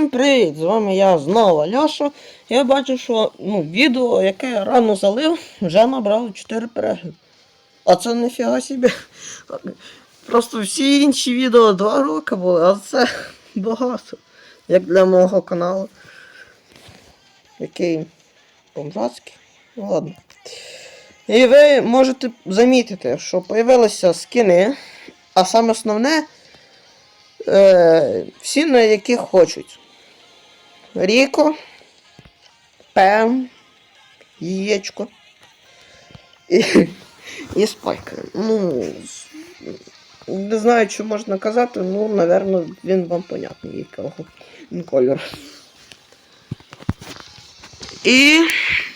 Всім привіт! З вами я знову Ляша. Я бачу, що ну, відео, яке я рано залив, вже набрало 4 перегляди. А це ніфіга собі. Просто всі інші відео 2 роки були, а це багато. Як для мого каналу. Який бомжацький. Ну ладно. І ви можете замітити, що появилися скини, а саме основне. Е, всі на яких хочуть. Ріко, Пем, Яєчко і, і Спайка. Ну, не знаю, що можна казати, ну, напевно, він вам понятний, якого кольор. І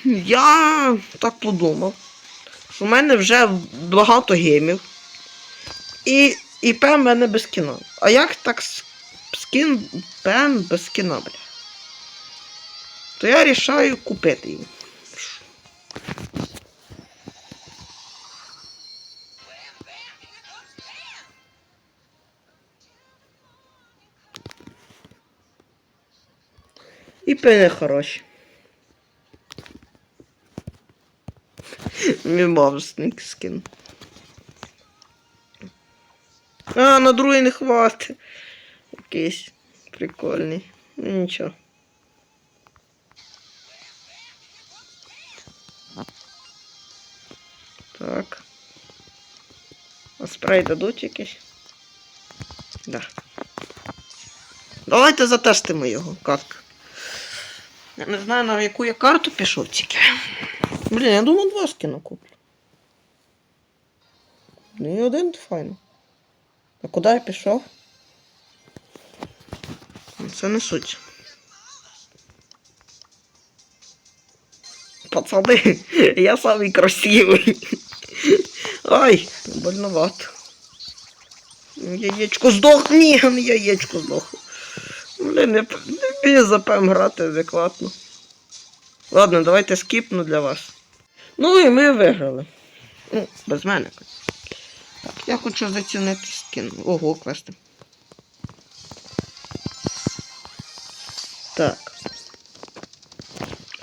я так подумав, що в мене вже багато геймів. І і в мене без кіно. А як так скін ПМ без кіно, бля? То я рішаю купити її. І пени хороші. Мімовсник скін. А, на другий не хватить. Якийсь прикольний. Ну нічого. Так. А спрей дадуть якийсь? Да. Давайте затестимо його, картка. Я не знаю, на яку я карту пішов тільки. Блін, я думаю, два скіна куплю. Ну і один то файно. А куди я пішов? Це не суть. Пацани, я самий красивий. Ай, больновато. Яєчко здох, ні, яєчко здох. Блін, не, не за ПМ грати адекватно. Ладно, давайте скіпну для вас. Ну і ми виграли. Ну, без мене. Так, я хочу зацінити скін. Ого, квести. Так.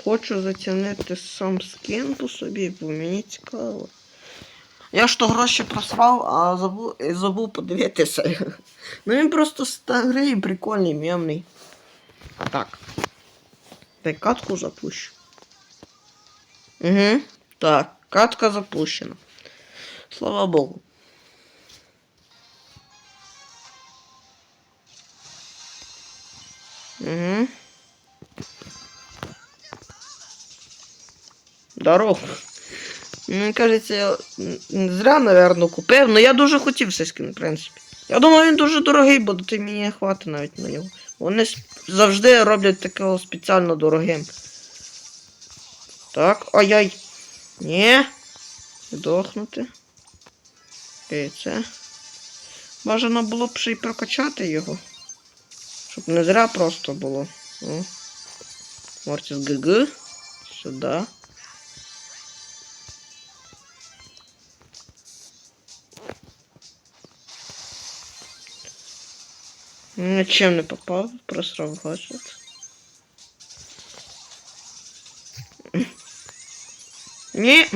Хочу зацінити сам скін по собі, бо мені цікаво. Я ж то гроші просрав, а забув, забув подивитися. Ну він просто старий, прикольний, м'ямний. Так. Дай катку запущу. Угу. Так, катка запущена. Слава Богу. Угу. Здорово. Мені кажеться, я зря, напевно, купив, але я дуже хотів скін, в принципі. Я думаю, він дуже дорогий, бо ти мені не хватить навіть на нього. Вони завжди роблять такого спеціально дорогим. Так, ай-яй. Ні. Здохнути. І це. Бажано було б ще й прокачати його. Щоб не зря просто було. Мортіс ГГ. Сюди. Нічим не попав, просрав гаджет. Ні.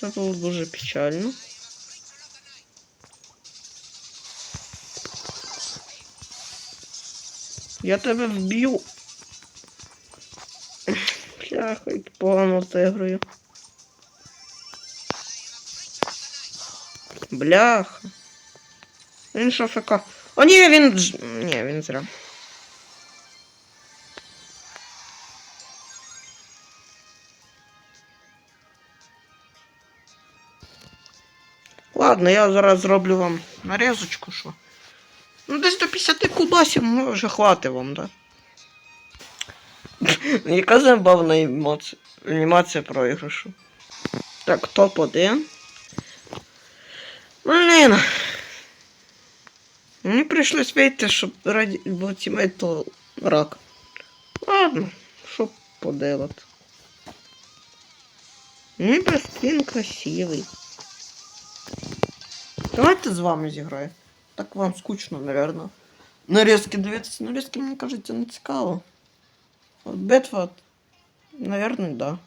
Це було дуже печально. Я тебе вб'ю. Бляха, як погано зіграю. Бляха. Що ФК. О, ні, він. Ні, він зря. Ладно, я зараз зроблю вам нарізочку, що. Ну, десь до 50 кубасів, ну, вже хватить вам, да? Яка забавна емоція, анімація проіграшу. Так, топ-1. Блін. Мені прийшлось вийти, щоб раді бо тімейт то рак. Ладно, що поделати. Мені скін красивий. Давайте з вами зіграю. Так вам скучно, наверное. нарізки дивитися. Нарізки, мені кажеться, не цікаво. От битва, наверное, да.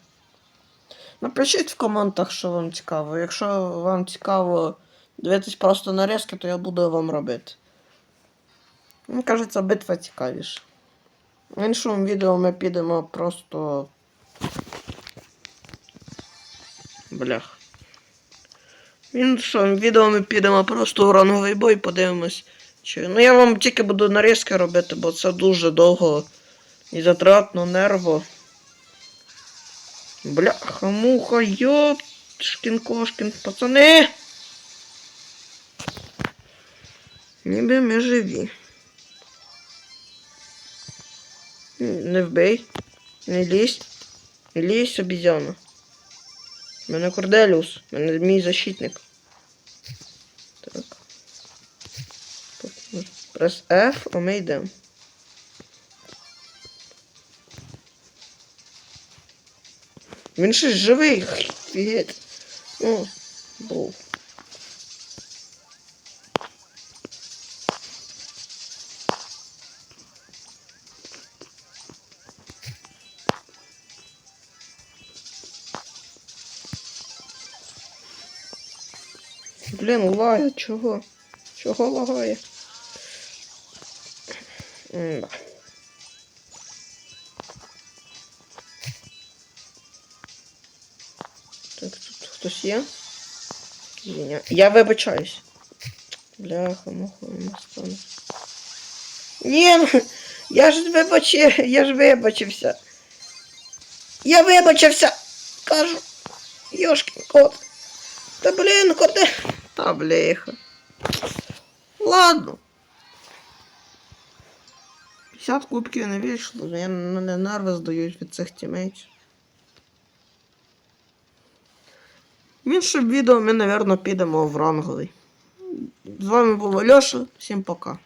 Напишіть в коментах, що вам цікаво. Якщо вам цікаво дивитись просто нарізки, то я буду вам робити. Мені кажеться, битва цікавіша. В іншому відео ми підемо просто. Блях. В іншому відео ми підемо просто в ранговий бой, подивимось. Чи... Ну я вам тільки буду нарізки робити, бо це дуже довго і затратно нерво. Бляха, муха, йопшкін кошкін, пацани. Ніби ми живі. Не вбий. Не лізь. Не лізь, обізяна. У мене Корделіус. У мене мій защитник. Так. Прес F, а ми йдемо. Він щось живий. Офігеть. О, Блін, лагає, чого? Чого лагає? М-да. Так, тут хтось є? Ні, Я вибачаюсь. Бляха, муха, не стане. Ні, ну, я ж вибачив, я ж вибачився. Я вибачився. Кажу. Йошкін кот. Та блін, коте. Та бляха. Ладно. 50 кубків не вийшло, я мене нерви здають від цих тімейтів. В іншому відео ми, напевно, підемо в ранговий. З вами був Альоша. Всім пока.